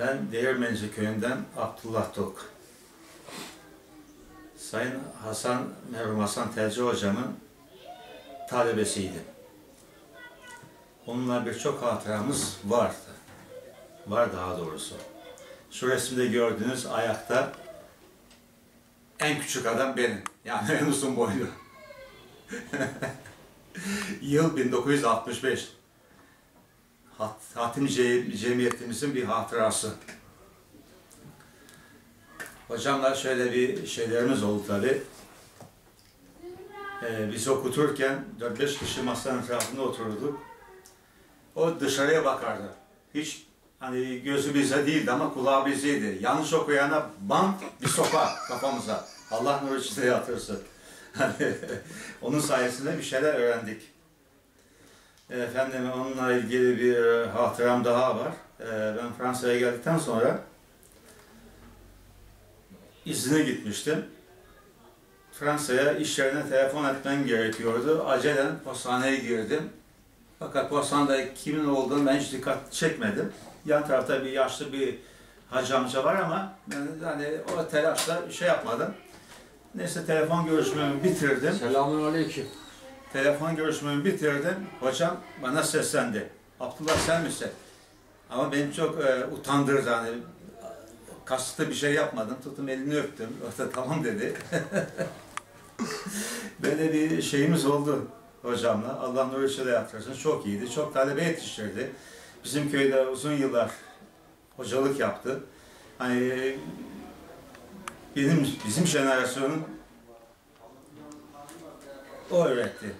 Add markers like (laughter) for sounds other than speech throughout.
Ben Değirmenci köyünden Abdullah Tok. Sayın Hasan, merhum Hasan Telci hocamın talebesiydim. Onunla birçok hatıramız vardı. Var daha doğrusu. Şu resimde gördüğünüz ayakta en küçük adam benim. Yani (laughs) en uzun boylu. (laughs) Yıl 1965. Hat, Hatim Ce- Cemiyetimizin bir hatırası. Hocamla şöyle bir şeylerimiz oldu tabi. Ee, biz okuturken 4-5 kişi masanın etrafında otururduk. O dışarıya bakardı. Hiç hani gözü bize değildi ama kulağı bizeydi. Yanlış okuyana bant bir sopa kafamıza. Allah nur içinde yatırsın. (laughs) Onun sayesinde bir şeyler öğrendik. Efendim onunla ilgili bir e, hatıram daha var. Ee, Ben Fransa'ya geldikten sonra izine gitmiştim. Fransa'ya iş yerine telefon etmen gerekiyordu. Acelen postaneye girdim. Fakat postanede kimin olduğunu ben hiç dikkat çekmedim. Yan tarafta bir yaşlı bir hacı amca var ama ben hani o telaşla şey yapmadım. Neyse telefon görüşmemi bitirdim. Selamun aleyküm. Telefon görüşmemi bitirdim. Hocam bana seslendi. Abdullah sen misin? Ama beni çok e, utandırdı hani. Kasıtlı bir şey yapmadım. Tuttum elini öptüm. O da tamam dedi. (laughs) Böyle bir şeyimiz oldu hocamla. Allah nur içinde yatırsın. Çok iyiydi. Çok talebe yetiştirdi. Bizim köyde uzun yıllar hocalık yaptı. Hani benim bizim jenerasyonun o öğretti.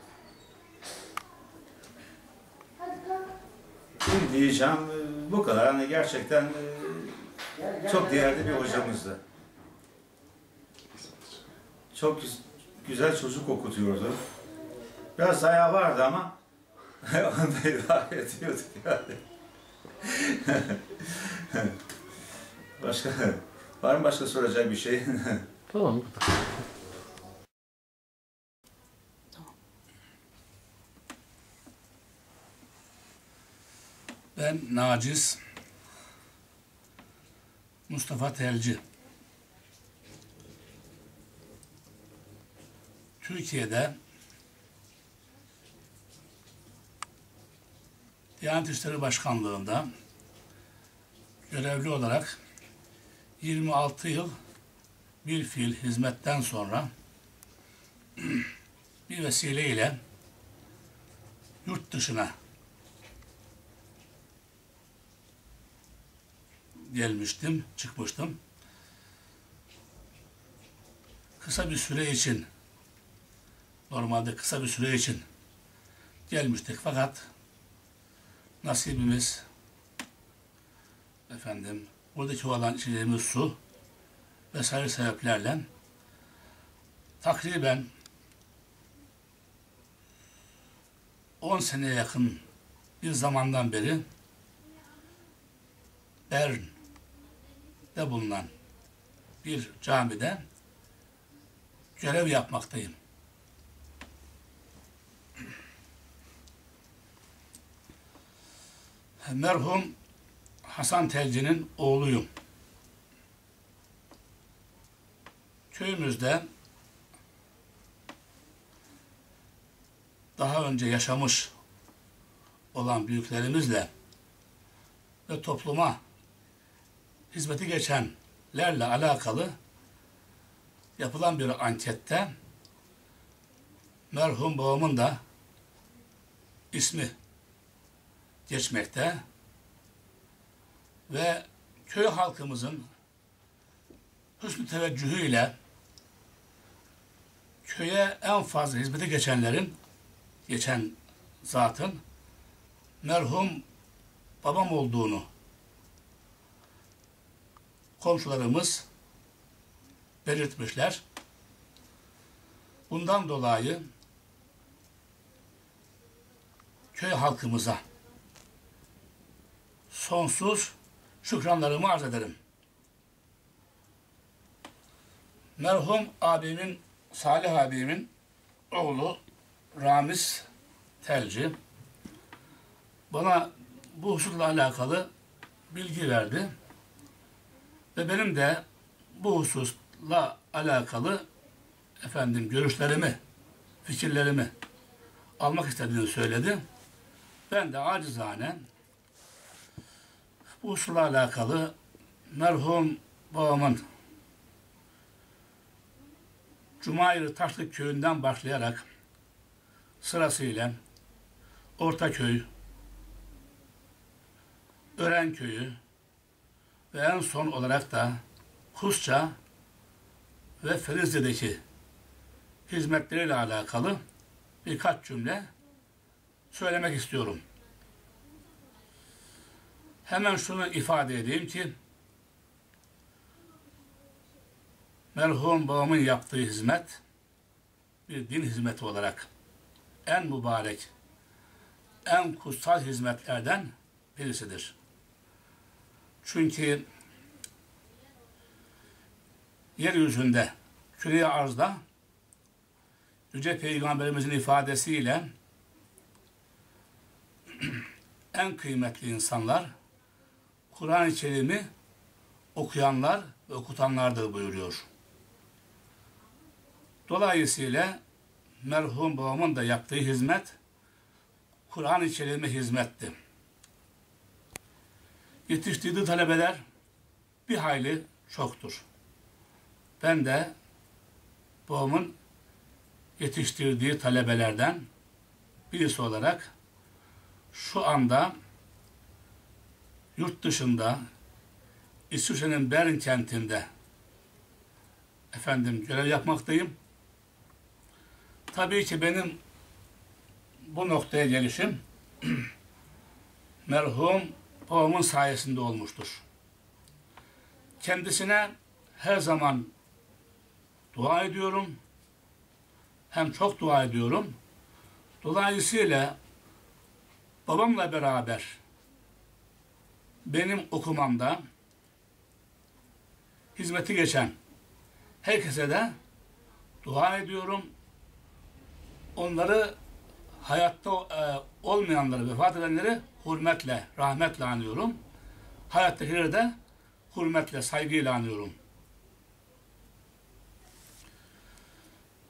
Şimdi diyeceğim e, bu kadar. Hani gerçekten e, çok değerli bir hocamızdı. Çok güz- güzel çocuk okutuyordu. Biraz ayağı vardı ama (laughs) onu da idare ediyorduk yani. (laughs) başka var mı başka soracak bir şey? (laughs) Tamam. Ben Naciz Mustafa Telci. Türkiye'de Diyanet İşleri Başkanlığı'nda görevli olarak 26 yıl bir fiil hizmetten sonra (clears throat) bir vesileyle yurt dışına gelmiştim, çıkmıştım. Kısa bir süre için, normalde kısa bir süre için gelmiştik fakat nasibimiz efendim buradaki olan içeceğimiz su vesaire sebeplerle takriben 10 seneye yakın bir zamandan beri Bern'de bulunan bir camide görev yapmaktayım. Merhum Hasan Telci'nin oğluyum. Köyümüzde daha önce yaşamış olan büyüklerimizle ve topluma hizmeti geçenlerle alakalı yapılan bir ankette merhum babamın da ismi geçmekte ve köy halkımızın hüsnü teveccühüyle köye en fazla hizmete geçenlerin geçen zatın merhum babam olduğunu komşularımız belirtmişler. Bundan dolayı köy halkımıza sonsuz şükranlarımı arz ederim. Merhum abimin, Salih abimin oğlu Ramiz Telci bana bu hususla alakalı bilgi verdi. Ve benim de bu hususla alakalı efendim görüşlerimi, fikirlerimi almak istediğini söyledi. Ben de acizane bu hususla alakalı merhum babamın Cumayır Taşlık köyünden başlayarak sırasıyla Ortaköy, Ören köyü ve en son olarak da Kusça ve Ferizli'deki hizmetleriyle alakalı birkaç cümle söylemek istiyorum. Hemen şunu ifade edeyim ki merhum babamın yaptığı hizmet bir din hizmeti olarak en mübarek, en kutsal hizmetlerden birisidir. Çünkü yeryüzünde, küre arzda Yüce Peygamberimizin ifadesiyle (clears throat) en kıymetli insanlar Kur'an-ı Kerim'i okuyanlar ve okutanlardır buyuruyor. Dolayısıyla merhum babamın da yaptığı hizmet Kur'an-ı Kerim'e hizmetti. Yetiştirdiği talebeler bir hayli çoktur. Ben de babamın yetiştirdiği talebelerden birisi olarak şu anda yurt dışında İsviçre'nin Bern kentinde efendim görev yapmaktayım. Tabii ki benim bu noktaya gelişim (clears throat) merhum babamın sayesinde olmuştur. Kendisine her zaman dua ediyorum. Hem çok dua ediyorum. Dolayısıyla babamla beraber benim okumamda hizmeti geçen herkese de dua ediyorum. Onları hayatta e, olmayanları, vefat edenleri hürmetle, rahmetle anıyorum. Hayattakileri de hürmetle, saygıyla anıyorum.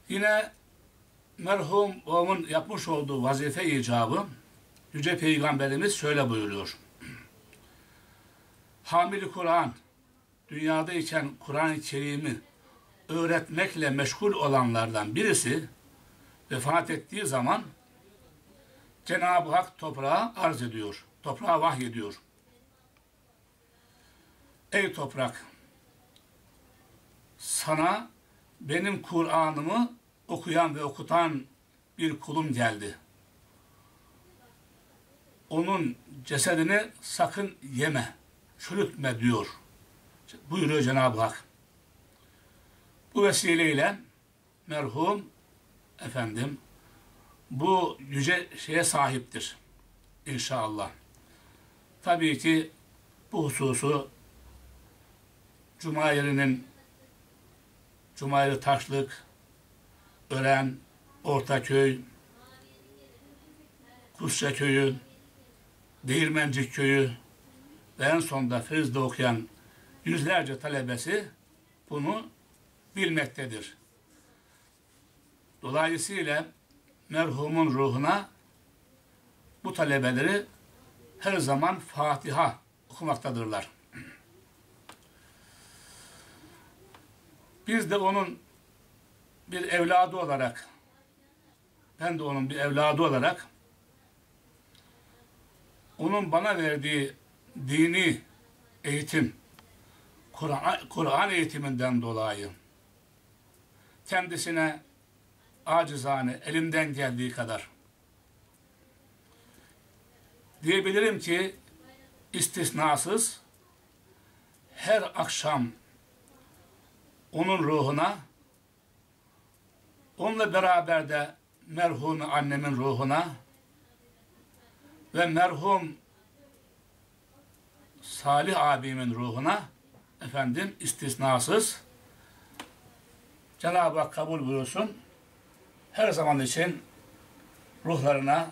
Yine merhum babamın yapmış olduğu vazife icabı Yüce Peygamberimiz şöyle buyuruyor. Hamili Kur'an, dünyadayken Kur'an-ı Kerim'i öğretmekle meşgul olanlardan birisi vefat ettiği zaman Cenab-ı Hak toprağa arz ediyor. Toprağa vahyediyor. Ey toprak! Sana benim Kur'an'ımı okuyan ve okutan bir kulum geldi. Onun cesedini sakın yeme, çürütme diyor. Buyuruyor Cenab-ı Hak. Bu vesileyle merhum efendim bu yüce şeye sahiptir. İnşallah. Tabii ki bu hususu Cuma yerinin Cumaylı Taşlık, Ören, Ortaköy, Kusça Köyü, Değirmencik Köyü ve en sonunda Friz'de okuyan yüzlerce talebesi bunu bilmektedir. Dolayısıyla merhumun ruhuna bu talebeleri her zaman Fatiha okumaktadırlar. Biz de onun bir evladı olarak ben de onun bir evladı olarak onun bana verdiği dini eğitim Kur'an Kur eğitiminden dolayı kendisine acizane elimden geldiği kadar diyebilirim ki istisnasız her akşam onun ruhuna onunla beraber de merhum annemin ruhuna ve merhum Salih abimin ruhuna efendim istisnasız Cenab-ı Hak kabul buyursun. Her zaman için ruhlarına